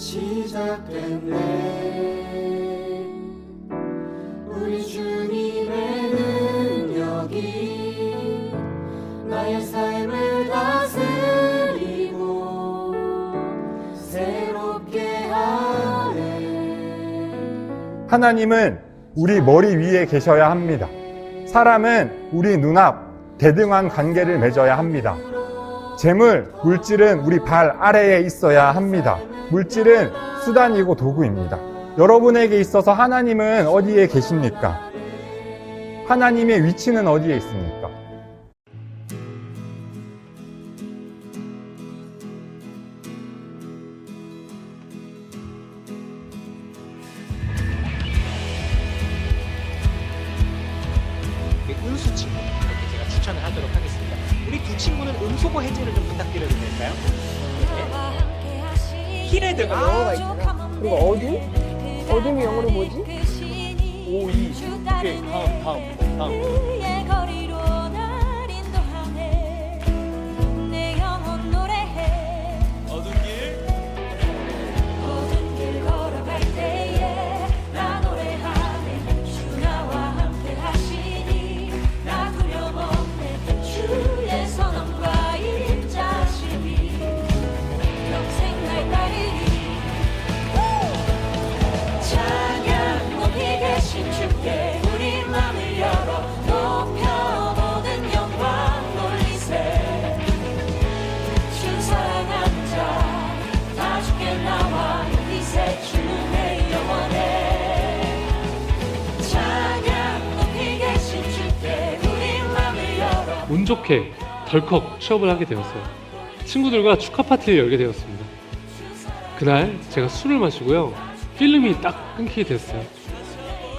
시작됐네 우리 주님의 능력이 나의 삶을 다스리고 새롭게 하네 하나님은 우리 머리 위에 계셔야 합니다. 사람은 우리 눈앞 대등한 관계를 맺어야 합니다. 재물, 물질은 우리 발 아래에 있어야 합니다. 물질은 수단이고 도구입니다. 여러분에게 있어서 하나님은 어디에 계십니까? 하나님의 위치는 어디에 있습니까? 우리 은수 친구 이렇게 제가 추천을 하도록 하겠습니다. 우리 두 친구는 음소거 해제를 좀 부탁드려도 될까요? 네. 히레드가 영어가 있구나. 그리고 어둠? 어둠이 영어로 뭐지? 오, 이. 오케이, 다음, 다음, 다음. 운 좋게 덜컥 취업을 하게 되었어요. 친구들과 축하 파티를 열게 되었습니다. 그날 제가 술을 마시고요. 필름이 딱 끊기게 됐어요.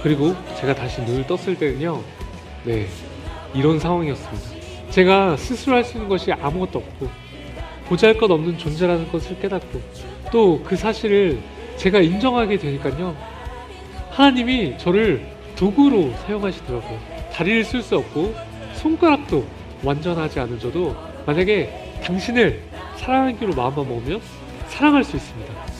그리고 제가 다시 눈을 떴을 때는요. 네. 이런 상황이었습니다. 제가 스스로 할 수 있는 것이 아무것도 없고 보잘 것 없는 존재라는 것을 깨닫고 또 그 사실을 제가 인정하게 되니까요. 하나님이 저를 도구로 사용하시더라고요. 다리를 쓸 수 없고 손가락도 완전하지 않은 저도 만약에 당신을 사랑하기로 마음만 먹으면 사랑할 수 있습니다.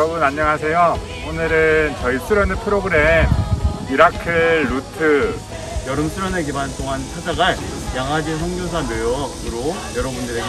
여러분 안녕하세요. 오늘은 저희 수련회 프로그램 미라클 루트 여름 수련회 기간 동안 찾아갈 양아진 선교사 묘역으로 여러분들에게